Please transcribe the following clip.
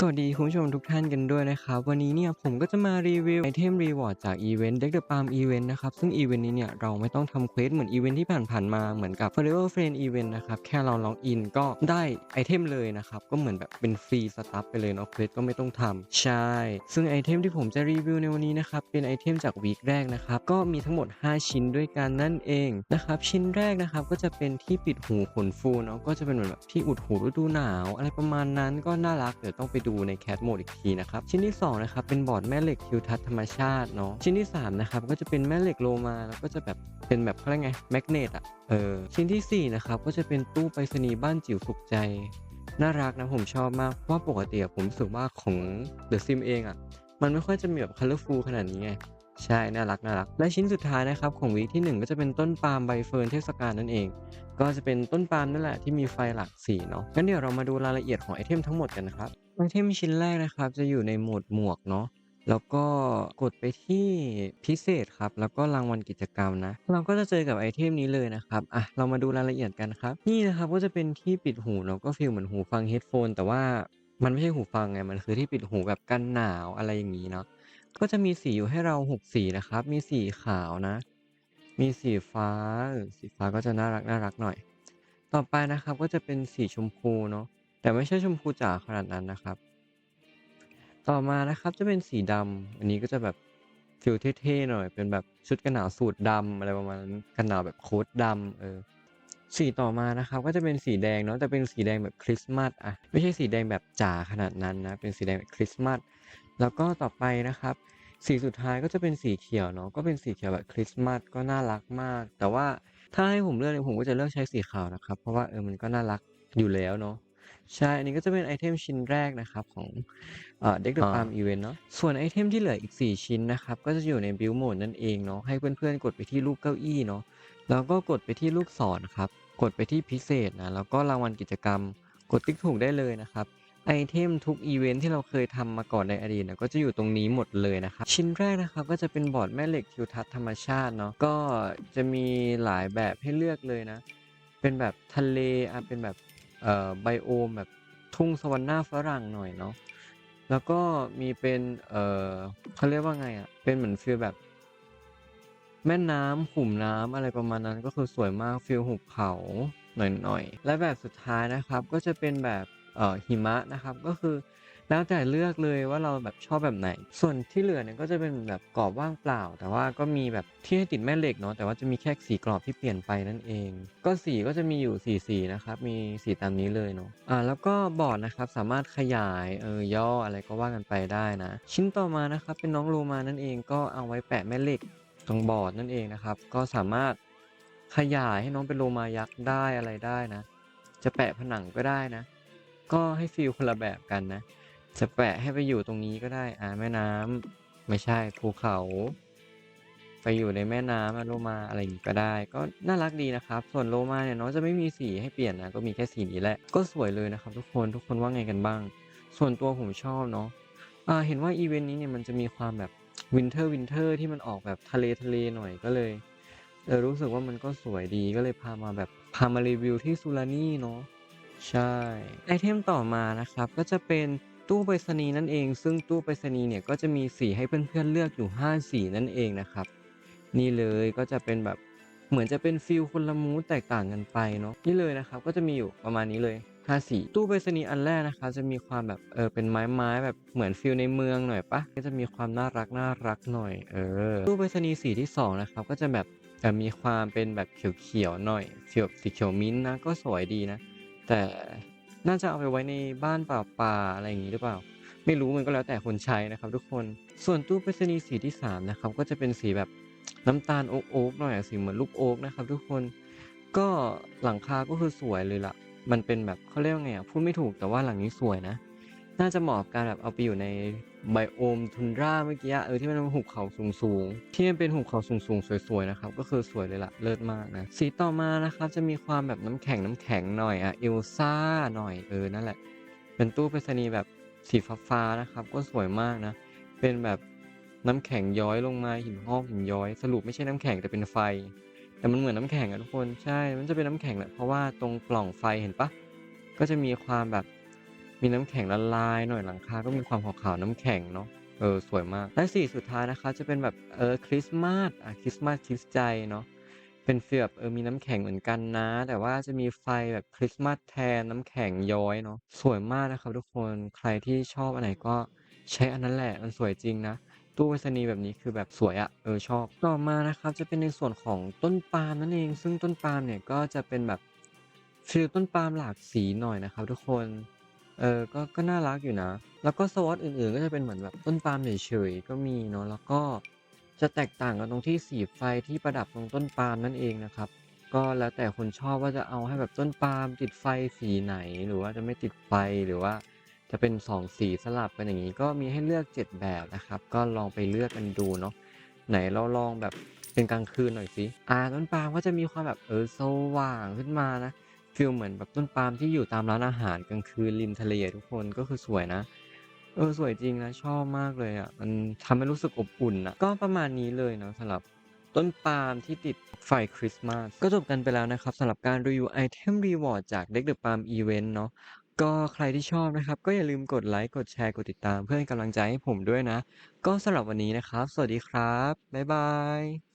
สวัสดีคุณผู้ชมทุกท่านกันด้วยนะครับ วันนี้เนี่ยผมก็จะมารีวิวไอเทมรีวอร์ดจากอีเวนต์ Deck the Palm Event นะครับ ซึ่งอีเวนต์นี้เนี่ยเราไม่ต้องทำเควสเหมือนอีเวนต์ที่ผ่านๆมาเหมือนกับ Forever Friend Event นะครับ แค่เราล็อกอินก็ได้ไอเทมเลยนะครับ ก็เหมือนแบบเป็นฟรีสตัฟไปเลยเนาะเควสก็ไม่ต้องทำใช่ ซึ่งไอเทมที่ผมจะรีวิวในวันนี้นะครับ เป็นไอเทมจากวีคแรกนะครับก็มีทั้งหมด 5 ชิ้นด้วยกันนั่นเองนะครับชิ้นแรกนะครับก็จะเป็นที่ปิดหูขนฟูเนาะก็จะเป็นเหมือนแบบที่อุดหูฤดูหนาว อะไรประมาณนั้นก็น่ารักเดี๋ยวต้องไปดูในแคทโหมดอีกทีนะครับ ชิ้นที่2นะครับเป็นบอร์ดแม่เหล็กทิวทัศน์ธรรมชาติเนาะชิ้นที่3นะครับก็จะเป็นแม่เหล็กโลมาแล้วก็จะแบบเป็นแบบเขาเรียกไงแมกเนตอะเออชิ้นทีสี่4นะครับก็จะเป็นตู้ไปรษณีย์บ้านจิ๋วสุขใจน่ารักนะผมชอบมากเพราะว่าปกติอะผมรู้สึกว่าของ The Sim เองอะมันไม่ค่อยจะมีแบบ colorful ขนาดนี้ไงใช่ น่ารักน่ารัก และชิ้นสุดท้ายนะครับ ของวีคที่ 1 ก็จะเป็นต้นปาล์มใบเฟิร์นเทศกาลนั่นเอง ก็จะเป็นต้นปาล์มนั่นแหละที่มีไฟหลากสีเนาะงั้นเดี๋ยวเรามาดูรายละเอียดของไอเทมทั้งหมดกันนะครับ ไอเทมชิ้นแรกนะครับ จะอยู่ในโหมดหมวกเนาะแล้วก็กดไปที่พิเศษครับ แล้วก็รางวัลกิจกรรมนะ เราก็จะเจอกับไอเทมนี้เลยนะครับอะเรามาดูรายละเอียดกันครับ นี่นะครับก็จะเป็นที่ปิดหูเนาะก็ฟีลเหมือนหูฟังเฮดโฟนแต่ว่ามันไม่ใช่หูฟังไง มันคือที่ปิดหูแบบกันหนาวอะไรอย่างนี้เนาะก็จะมีสีอยู่ให้เรา6สีนะครับ มีสีขาวนะ มีสีฟ้าสีฟ้าก็จะน่ารักน่ารักหน่อย ต่อไปนะครับก็จะเป็นสีชมพูเนาะ แต่ไม่ใช่ชมพูจ๋าขนาดนั้นนะครับ ต่อมานะครับจะเป็นสีดำอันนี้ก็จะแบบฟีลเท่ๆหน่อย เป็นแบบชุดกันหนาวสูทดำอะไรประมาณนั้นกันหนาวแบบโค้ทดำเออสีต่อมานะครับก็จะเป็นสีแดงเนาะแต่เป็นสีแดงแบบคริสต์มาสอะไม่ใช่สีแดงแบบจ๋าขนาดนั้นนะเป็นสีแดงแบบคริสต์มาสแล้วก็ต่อไปนะครับ สีสุดท้ายก็จะเป็นสีเขียวเนาะก็เป็นสีเขียวแบบคริสต์มาสก็น่ารักมาก แต่ว่าถ้าให้ผมเลือกเนี่ยผมก็จะเลือกใช้สีขาวนะครับ เพราะว่าเออมันก็น่ารักอยู่แล้วเนาะ ใช่ อันนี้ก็จะเป็นไอเทมชิ้นแรกนะครับของเอ่อ Deck the อ่า Palm Event เนาะ ส่วนไอเทมที่เหลืออีก 4 ชิ้นนะครับ ก็จะอยู่ใน Build Mode นั่นเองเนาะ ให้เพื่อนๆ กดไปที่รูปเก้าอี้เนาะ แล้วก็กดไปที่ลูกศรครับ กดไปที่พิเศษนะ แล้วก็รางวัลกิจกรรม กดติ๊กถูกได้เลยนะครับ ไอเทมทุกอีเวนท์ที่เราเคยทำมาก่อนในอดีตนะก็จะอยู่ตรงนี้หมดเลยนะครับ ชิ้นแรกนะครับก็จะเป็นบอร์ดแม่เหล็กทิวทัศน์ธรรมชาติเนาะ ก็จะมีหลายแบบให้เลือกเลยนะ เป็นแบบทะเลอะเป็นแบบ เอ่อไบโอมแบบทุ่งสวรรค์หน้าฝรั่งหน่อยเนาะแล้วก็มีเป็นเอ่อเขาเรียกว่าไงอะเป็นเหมือนฟีลแบบ แม่น้ำขุมน้ำอะไรประมาณนั้นก็คือสวยมากฟีลหุบเขาหน่อยๆ และแบบสุดท้ายนะครับก็จะเป็นแบบเอ่อหิมะนะครับก็คือ แล้วแต่เลือกเลยว่าเราแบบชอบแบบไหน ส่วนที่เหลือเนี่ยก็จะเป็นแบบกรอบว่างเปล่า แต่ว่าก็มีแบบที่ให้ติดแม่เหล็กเนาะแต่ว่าจะมีแค่สีกรอบที่เปลี่ยนไปนั่นเอง ก็สีก็จะมีอยู่สีสีนะครับมีสีตามนี้เลยเนาะอ่าแล้วก็บอร์ดนะครับสามารถขยายเออย่ออะไรก็ว่ากันไปได้นะ ชิ้นต่อมานะครับเป็นน้องโลมานั่นเองก็เอาไว้แปะแม่เหล็กตรงบอร์ดนั่นเองนะครับ ก็สามารถขยายให้น้องเป็นโลมายักษ์ได้อะไรได้นะ จะแปะผนังก็ได้นะ ก็ให้ฟีลคนละแบบกันนะ จะแปะให้ไปอยู่ตรงนี้ก็ได้ อ่าแม่น้ำไม่ใช่ภูเขา ไปอยู่ในแม่น้ำอะโลมาอะไรอย่างี้ก็ได้ ก็น่ารักดีนะครับ ส่วนโลมาเนี่ยน้องจะไม่มีสีให้เปลี่ยนนะก็มีแค่สีนี้แหละก็สวยเลยนะครับ ทุกคนทุกคนว่าไงกันบ้าง ส่วนตัวผมชอบเนาะอ่าเห็นว่าอีเวนต์นี้เนี่ยมันจะมีความแบบวินเทอร์วินเทอร์ที่มันออกแบบทะเลทะเลหน่อยก็เลยเออรู้สึกว่ามันก็สวยดีก็เลยพามาแบบพามารีวิวที่ซูรานี่เนาะใช่ไอเทมต่อมานะครับก็จะเป็น ตู้ไปรษณีย์นั่นเอง ซึ่งตู้ไปรษณีย์เนี่ยก็จะมีสีให้เพื่อนๆเลือกอยู่ 5 สีนั่นเองนะครับ นี่เลยก็จะเป็นแบบเหมือนจะเป็นฟิลคนละมูดแตกต่างกันไปเนาะนี่เลยนะครับก็จะมีอยู่ประมาณนี้เลย5สีตู้ไปรษณีย์อันแรกนะคะจะมีความแบบเออเป็นไม้ไม้แบบเหมือนฟิลในเมืองหน่อยปะก็จะมีความน่ารักน่ารักหน่อยเออตู้ไปรษณีย์สีที่สองนะครับก็จะแบบเออมีความเป็นแบบเขียวๆหน่อยฟีลแบบสีเขียวมิ้นนะก็สวยดีนะ แต่ น่าจะเอาไปไว้ในบ้านเปล่าๆอะไรอย่างนี้หรือเปล่า ไม่รู้มันก็แล้วแต่คนใช้นะครับ ทุกคน ส่วนตู้ไปรษณีย์สีที่สามนะครับก็จะเป็นสีแบบน้ำตาลโอ๊กๆหน่อยสีเหมือนลูกโอ๊กนะครับ ทุกคน ก็หลังคาก็คือสวยเลยล่ะ มันเป็นแบบเขาเรียกว่าไงอะพูดไม่ถูกแต่ว่าหลังนี้สวยนะ น่าจะเหมาะกับการแบบเอาไปอยู่ในไบโอมทุนราเมื่อกี้เออที่มันเป็นหุบเขาสูงๆที่มันเป็นหุบเขาสูงๆสวยๆนะครับก็คือสวยเลยล่ะเลิศมากนะสีต่อมานะครับจะมีความแบบน้ำแข็งน้ำแข็งหน่อยอะเอลซ่าหน่อยเออนั่นแหละ เป็นตู้ไปรษณีย์แบบสีฟ้าๆนะครับ ก็สวยมากนะ เป็นแบบน้ำแข็งย้อยลงมาหินงอกหินย้อย สรุปไม่ใช่น้ำแข็งแต่เป็นไฟ แต่มันเหมือนน้ำแข็งอะทุกคนใช่ มันจะเป็นน้ำแข็งแหละเพราะว่าตรงปล่องไฟเห็นปะก็จะมีความแบบ มีน้ำแข็งละลายหน่อยหลังคาก็มีความขาวๆน้ำแข็งเนาะเออสวยมาก และสีสุดท้ายนะครับจะเป็นแบบเออคริสต์มาสอ่าคริสต์มาสคริสใจเนาะเป็นฟีลแบบเออมีน้ำแข็งเหมือนกันนะ แต่ว่าจะมีไฟแบบคริสต์มาสแทนน้ำแข็งย้อยเนาะสวยมากนะครับทุกคนใครที่ชอบอันไหนก็ใช้อันนั้นแหละมันสวยจริงนะตู้ไปรษณีย์แบบนี้คือแบบสวยอะเออชอบ ต่อมานะครับจะเป็นในส่วนของต้นปาล์มนั่นเอง ซึ่งต้นปาล์มเนี่ยก็จะเป็นแบบฟีลต้นปาล์มหลากสีหน่อยนะครับทุกคน เออ ก็ ก็น่ารักอยู่นะ แล้วก็ swatch อื่น ๆ ก็จะเป็นเหมือนแบบต้นปาล์มเฉย ๆ ก็มีเนาะ แล้วก็จะแตกต่างกันตรงที่สีไฟที่ประดับตรงต้นปาล์มนั่นเองนะครับ ก็แล้วแต่คนชอบว่าจะเอาให้แบบต้นปาล์มติดไฟสีไหน หรือว่าจะไม่ติดไฟ หรือว่าจะเป็น2สีสลับกันอย่างงี้ ก็มีให้เลือก 7 แบบนะครับ ก็ลองไปเลือกกันดูเนาะ ไหนเราลองแบบเป็นกลางคืนหน่อยสิ อ่าต้นปาล์มก็จะมีความแบบเออสว่างขึ้นมานะ ฟีลเหมือนแบบต้นปาล์มที่อยู่ตามร้านอาหารกลางคืนริมทะเลทุกคนก็คือสวยนะ เออสวยจริงนะชอบมากเลยอะมันทำให้รู้สึกอบอุ่นน่ะก็ประมาณนี้เลยเนาะสำหรับต้นปาล์มที่ติดไฟคริสต์มาสก็จบกันไปแล้วนะครับสำหรับการรีวิวไอเทมรีวอร์ดจาก Deck the Palm Event เนาะก็ใครที่ชอบนะครับ ก็อย่าลืมกดไลก์กดแชร์กดติดตามเพื่อเป็นกำลังใจให้ผมด้วยนะ ก็สำหรับวันนี้นะครับ สวัสดีครับ บ๊ายบาย